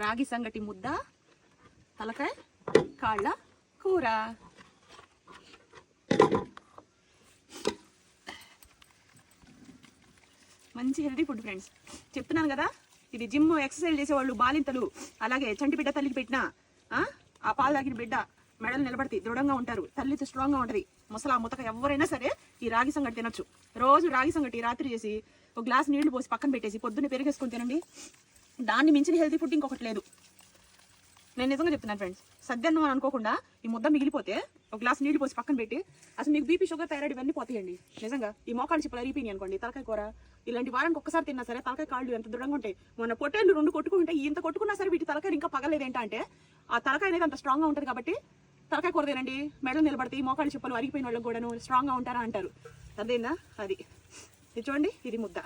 రాగి సంగటి ముద్ద తలకాయ కాళ్ళ కూర. మంచి హెల్దీ ఫుడ్ ఫ్రెండ్స్. చెప్తున్నాను కదా ఇది జిమ్ ఎక్సర్సైజ్ చేసేవాళ్ళు బాలింతలు. అలాగే చంటి బిడ్డ తల్లికి పెట్టిన ఆ పాలు తాగిన బిడ్డ మెడలు నిలబడితే దృఢంగా ఉంటారు. తల్లి స్ట్రాంగ్గా ఉంటుంది. ముసలా ముతక ఎవరైనా సరే ఈ రాగి సంగటి తినొచ్చు. రోజు రాగి సంగటి రాత్రి చేసి ఒక గ్లాస్ నీళ్ళు పోసి పక్కన పెట్టేసి పొద్దున్న పెరిగేసుకొని తినండి. దాన్ని మించిన హెల్తీ ఫుడ్ ఇంకొకటి లేదు. నేను నిజంగా చెప్తున్నాను ఫ్రెండ్స్ సద్యన్నం అని అనుకోకుండా ఈ ముద్ద మిగిలిపోతే ఒక గ్లాస్ నీళ్ళు పోసి పక్కన పెట్టి అసలు మీకు బీపీ షుగర్ థైరాయిడ్ ఇవన్నీ పోతాయండి. నిజంగా ఈ మోకాలు చిప్పలు అరిగిపోయినాయి అనుకోండి తలకాయ కూర ఇలాంటి వారానికి ఒక్కసారి తిన్నా సరే తలకాయ కాళ్ళు ఎంత దృఢంగా ఉంటాయి. మొన్న పొట్టేళ్ళు రెండు కొట్టుకుంటే ఇంత కొట్టుకున్నా సరే వీటి తలకాయ ఇంకా పగలేదు ఏంటంటే ఆ తలకాయ అనేది అంత స్ట్రాంగ్గా ఉంటుంది కాబట్టి తలకాయ కూర తినండి మెడలు నిలబడతాయి మోకాలు చెప్పలు అరిగిపోయిన వాళ్ళకి కూడాను స్ట్రాంగ్గా ఉంటారా అంటారు. అదేందా అది. ఇది చూడండి ఇది ముద్ద.